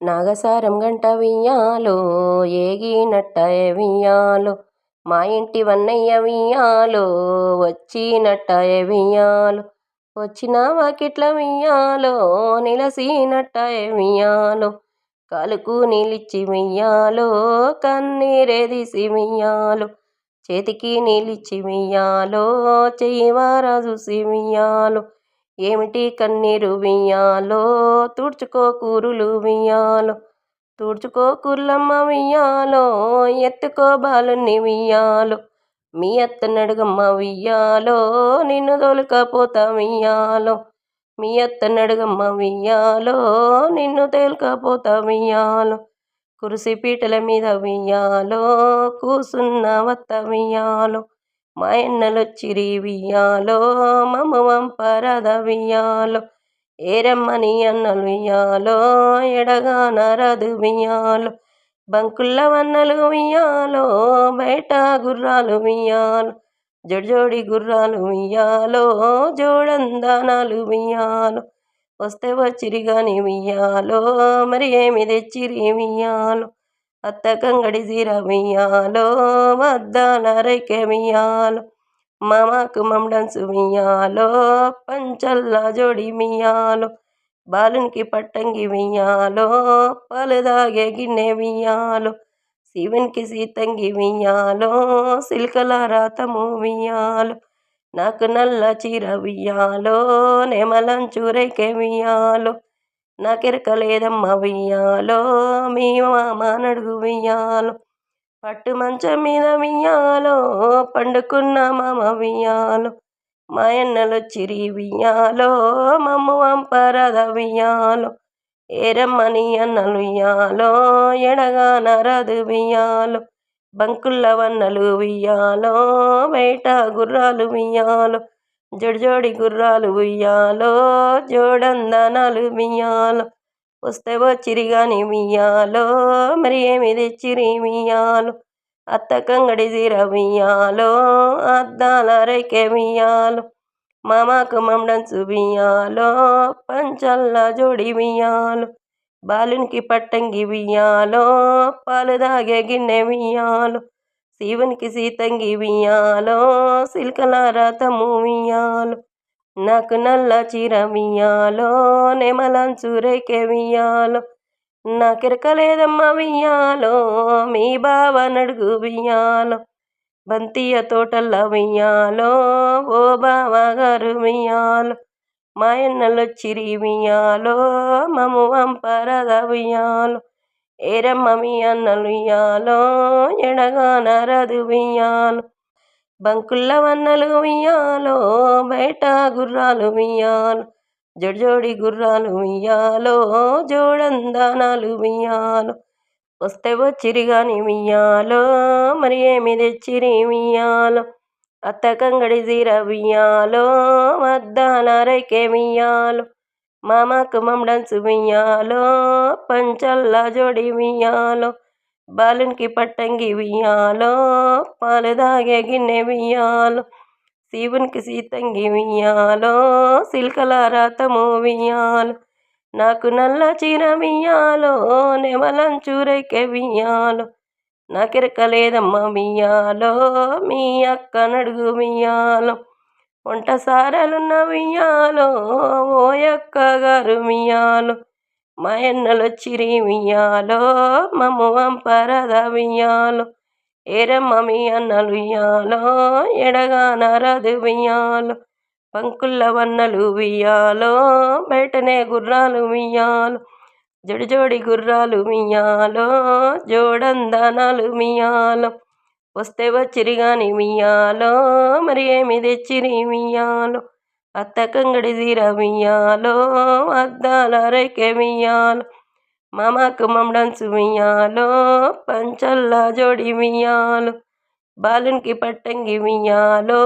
నాగసారం గంట వియ్యాలో ఏగినట్ట వియ్యాలో మా ఇంటి వన్నయ్య వియ్యాలో వచ్చినట్ట వియ్యాలో వచ్చిన వాకిట్ల వియ్యాలో నిలసినట్ట వియ్యాలో కాలుకు నిలిచి వియ్యాలో కన్నీరేదిసి వియ్యాలో చేతికి నిలిచి వియ్యాలో చెయ్యి వారా చూసి వియ్యాలో ఏమిటి కన్నీరు వియ్యాలో? తుడుచుకో కూరులు వియ్యాలో. తుడుచుకో కుర్లమ్మ వియ్యాలో. ఎత్తుకో బాలుని వియ్యాలో. మీ అత్త నడుగమ్మ వియ్యాలో. నిన్ను తోలుకపోతా వియ్యాలో. మీ అత్త నడుగమ్మ వియ్యాలో. నిన్ను తేలుకపోతా వియ్యాలో. కురిసి పీటల మీద వియ్యాలో. కూసున్న వత్త వియ్యాలో. మా ఎన్నలొచ్చిరి వియ్యాలో మమ్మ వంపరద వియ్యాలో ఏరమ్మని అన్నలు వియ్యాలో ఎడగా నరదు వియ్యాలో బంకుల్ల వన్నలు వియ్యాలో బయట గుర్రాలు వియ్యాలో జోడి గుర్రాలు వియ్యాలో జోడందానాలు వియ్యాలో వస్తే వచ్చిరి గాని వియ్యాలో మరి ఏమి తెచ్చిరి వియ్యాలో అత్త కంగడి జీర వియ్యాలో వద్దాల రైకె వియ్యాలో మమ్డన్సు వియ్యాలో పంచల్లా జోడి మియాలో బాలునికి పట్టంగి మియాలో పలుదాగే గిన్నె మియాలో శివునికి సీతంగి మియాలో సిల్కల రాతము మియాలో నాకు నల్ల చీర వియ్యాలో నెమలంచూరైకే నాకెరక నాకెరకలేదమ్మ వియ్యాలో మీ మామనడుగు నడుగు వియ్యాలో. పట్టు మంచం మీద వియ్యాలో పండుకున్న మామ వెయ్యాలో. మా చిరి వెయ్యాలో మమ్మ వంపరద వెయ్యాలో. ఏరమ్మని అన్నలు వియ్యాలో ఎడగా నరదు వెయ్యాలో. బంకుల్ల వన్నలు వియ్యాలో బయట గుర్రాలు వెయ్యాలో. జోడి జోడి గుర్రాలు ఉయ్యాలో జోడందనాలు వియ్యాలో వస్తే వచ్చిరి మియ్యాలో మరి ఏమి తెచ్చిరి మియ్యాలు. అత్త కంగడి జీర వియ్యాలో అద్దాల రైకె వియ్యాలో మామాకు మమ్డంచు వియ్యాలో పంచల్ల జోడి మియ్యాలు. బాలునికి పట్టంగి వియ్యాలో పాలు దాగే గిన్నె వియ్యాలో శివునికి సీతంగి వియ్యాలో సిల్కల రథము వియ్యాలో నాకు నల్ల చీర వియ్యాలో నెమలంచు రేకె వియ్యాలో నాకెరకలేదమ్మ వియ్యాలో మీ బావ నడుగు వియ్యాలో బంతియ తోటల్ల వియ్యాలో ఓ బావగారు వియ్యాలో మా ఎన్నలొచ్చిరి వియ్యాలో మము వంపరద వియ్యాలో ఏరమ్మ మీ అన్నలు వియ్యాలో ఎడగా నరదు వియ్యాలో. బంకుల్ల వన్నలు వియ్యాలో బయట గుర్రాలు వియ్యాలో. జోడి జోడి గుర్రాలు వియ్యాలో జోడందానాలు వియ్యాలో. వస్తే వచ్చిరి గాని వియ్యాలో మరి ఏమి తెచ్చిరి వియ్యాలో. అత్త కంగడి జీర వియ్యాలో వద్దాల రైకె వియ్యాలో. మామాకు మమ్మడన్స్ వియ్యాలో పంచల్ల జోడి వియ్యాలో బాలునికి పట్టంగి వియ్యాలో పాలు దాగే గిన్నె వియ్యాలో శివునికి సీతంగి వియ్యాలో సిల్కల రాతము వియ్యాలో నాకు నల్ల చీర వియ్యాలో నెమలంచూరైకె వియ్యాలో నాకెరకలేదమ్మ వియ్యాలో మీ అక్క నడుగు వియ్యాలో వంట సారాలున్న వియ్యాలో చక్కగారు అక్క మా ఎన్నలో వియ్యాలో మమ్మ వంపరద వియ్యాలో ఏరమ్మ మీ అన్నలు వియ్యాలో ఎడగా నరదు వియ్యాలో పంకుల్ల వన్నలు వియ్యాలో బయటనే గుర్రాలు వియ్యాలో జోడి జోడి గుర్రాలు మియ్యాలో జోడందనాలు మియ్యాలో వస్తే వచ్చిరిగాని మియ్యాలో మరి ఏమి తెచ్చిరి మియ్యాలో అత్త కంగడి జీర అద్దాల రైకె మియ్యాలో మామకు మమ్డన్సు మియ్యాలో పంచల్ల జోడి మియాలు బాలునికి పట్టంగి వియ్యాలో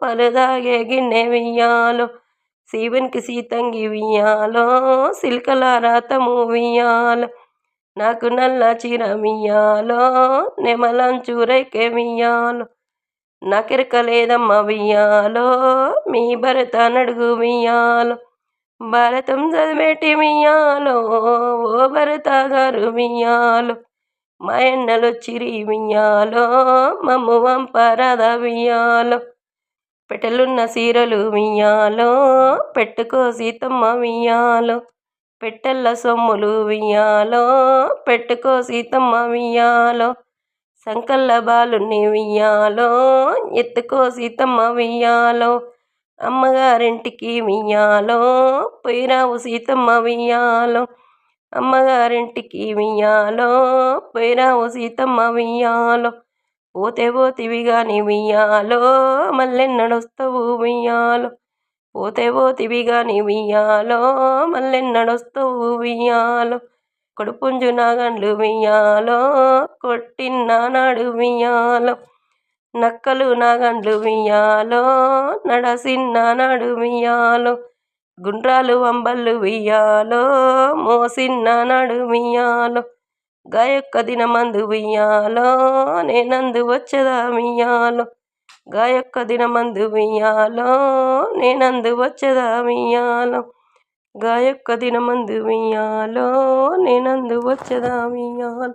పలుదాగే గిన్నె వియ్యాలో శివునికి సీతంగి వియ్యాలో సిల్కల రాతము వియ్యాలో నాకు నల్ల చీర మియ్యాలో నెమలంచు రైకె వియ్యాలో నాకెరకలేదమ్మ వియ్యాలో మీ భరత నడుగు వియ్యాలో భరతం చదివేటి వియ్యాలో ఓ భరత గారు వియ్యాలో మాయన్నలొచ్చిరి వియ్యాలో మమ్ము వంపరాద వియ్యాలో పెట్టెలున్న సీరలు వియ్యాలో పెట్టుకో సీతమ్మ వియ్యాలో పెట్టెల్ల సొమ్ములు వియ్యాలో పెట్టుకో సీతమ్మ వియ్యాలో సంకల్ల వెయ్యాలో ఎత్తుకో సీతమ్మ వెయ్యాలో అమ్మగారింటికి వెయ్యాలో పోయిరావు సీతమ్మ వెయ్యాలో అమ్మగారింటికి వెయ్యాలో పోయిరావు సీతమ్మ వెయ్యాలో పోతే పోతివి కానీ వెయ్యాలో మళ్ళెన్నడొస్తావు వెయ్యాలో పోతే పోతివి కానీ వెయ్యాలో మళ్ళెన్నడొస్తావు వెయ్యాలో. కొడుపుంజు నాగండ్లు వియ్యాలో కొట్టిన్న నాడు మియాలో నక్కలు నాగండ్లు వియ్యాలో నడసిన్న నాడు మియాలో గుండ్రాలు వంబళ్ళు వియ్యాలో మోసిన్న నాడు మియాలో గాయొక్క దినమందు వియ్యాలో నేనందు వచ్చదా మియాలో గాయొక్క దినమందు వియ్యాలో నేనందు వచ్చదా మియాలో గాయొక్క దినమందు మియాలో నేనందు వచ్చదా మియాలో